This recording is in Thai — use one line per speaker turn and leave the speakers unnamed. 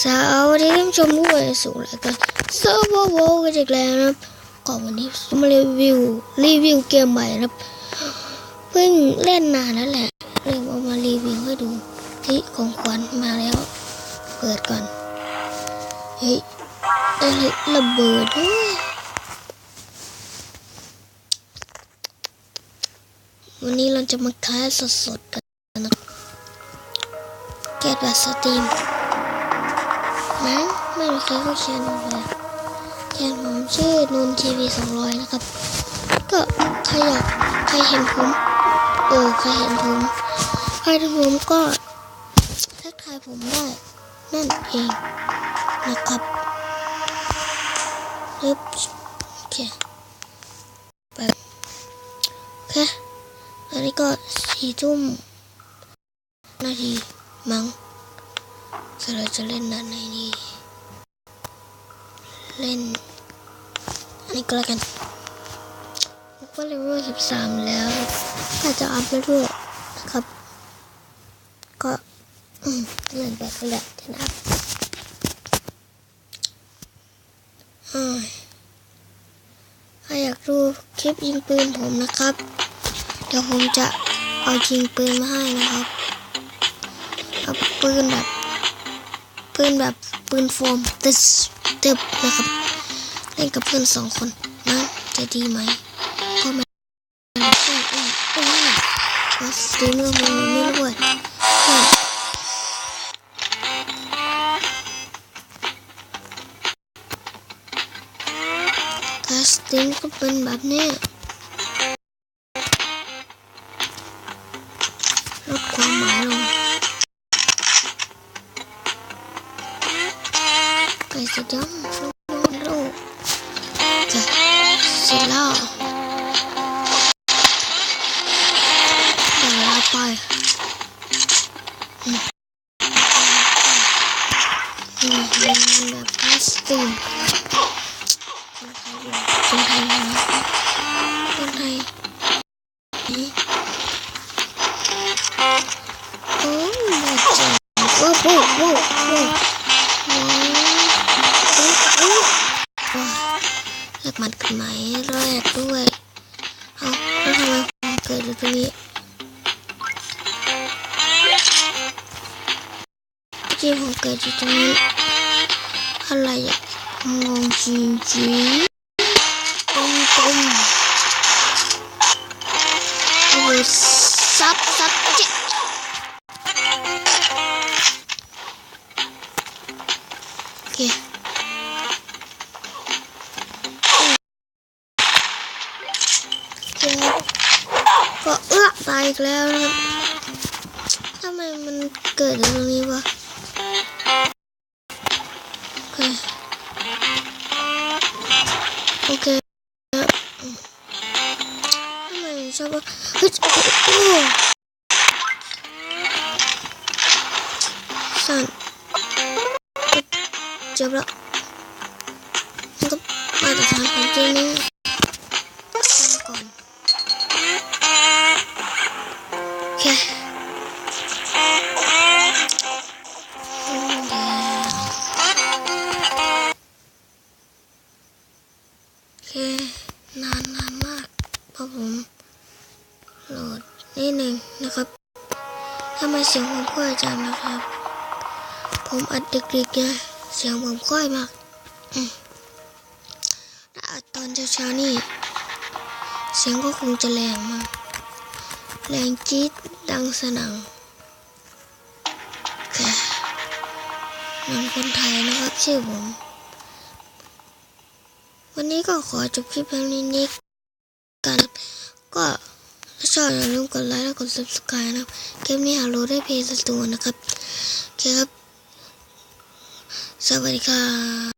สวัสดีท่านผู้ชมผู้บริสุทธิ์และกันเซิร์ฟเวอร์โวกันอีกแล้วนะครับก่อนวันนี้จะมารีวิวรีวิวเกมใหม่นะครับ เพิ่งเล่นนานแล้วแหละเลยเอามารีวิวให้ดูที่ของขวัญมาแล้ว เปิดก่อนเฮ้ยได้ระเบิดด้วยวันนี้เราจะมาค้ายสดๆกันนะแกะแบบสตรีม มั้งไม่มีใครก็เขียนออกเลยเขียนผมชื่อนูนทีวีสองร้อยนะครับ ก็ใครอยากใครเห็นผมเออใครเห็นผมใครเห็นผมก็ทักทายผมได้นั่นเองนะครับอึ๊บโอเคแบบโอเคอันนี้ก็สี่ทุ่มนาทีมั้ง สเราจะเล่นด้านไหนดีเล่น อันนี้ก็แล้วกันก็เลเวลสิบสามแล้วถ้าจะอัพแล้วด้วยนะครับ ก็อืมเล่นแบบนี้แหละจะอัพอ้ายถ้าอยากดูคลิปยิงปืนผมนะครับ เดี๋ยวผมจะเอายิงปืนมาให้นะครับ เอาปืนแบบ ปืนแบบปืนโฟมตึ๊ดตึ๊บนะครับ เล่นกับเพื่อนสองคนนะจะดีไหมก็ไม่อุ้ยอุ้ยอุ้ยสตีมเมอร์มันไม่รู้เลยถ้าสตีมก็เป็นแบบนี้ ไปจะย้ำลูกจะเสร็จแล้วเดี๋ย วเราไปอืมอืมมันแบบพลาสติกคนไทยอยู่คนไทยนะคนไทยนี่โอ้ยไม่เจ๋งโอ้โหโอ้โหเลือกมันขึ้นไหมแรกด้วยเอาแล้วทำไมผมเกิดอยู่ตรงนี้เมื่อกี้ผมเกิดอยู่ตรงนี้อะไรอะงงจริงจริงตรงตรงโอ้โหซับซับจิโอเค ก็เอื้อตายอีกแล้วนะทำไมมันเกิดตรงนี้วะโอเคโอเคทำไมชอบว่าเฮ้ยโอ้สั่นเจ็บแล้วมันก็มาตรฐานของเจนี่านมาก เพราะผมโหลดนิดหนึ่งนะครับทำไมเสียงผมค่อยจังนะครับ ผมอัดดึกๆไงเสียงผมค่อยมากอืมถ้าอัดตอนเช้าๆนี่ เสียงก็คงจะแรงมาก แรงจี๊ดดังสนั่นแค่มือนคนไทยนะครับชื่อผม วันนี้ก็ขอจบคลิปเพียงนี้ กัน ก็ถ้าชอบอย่าลืมกดไลค์และกด subscribe นะครับคลิปนี้หาโหลได้เพย์สตูนะครับโอเคครับ สวัสดีครับ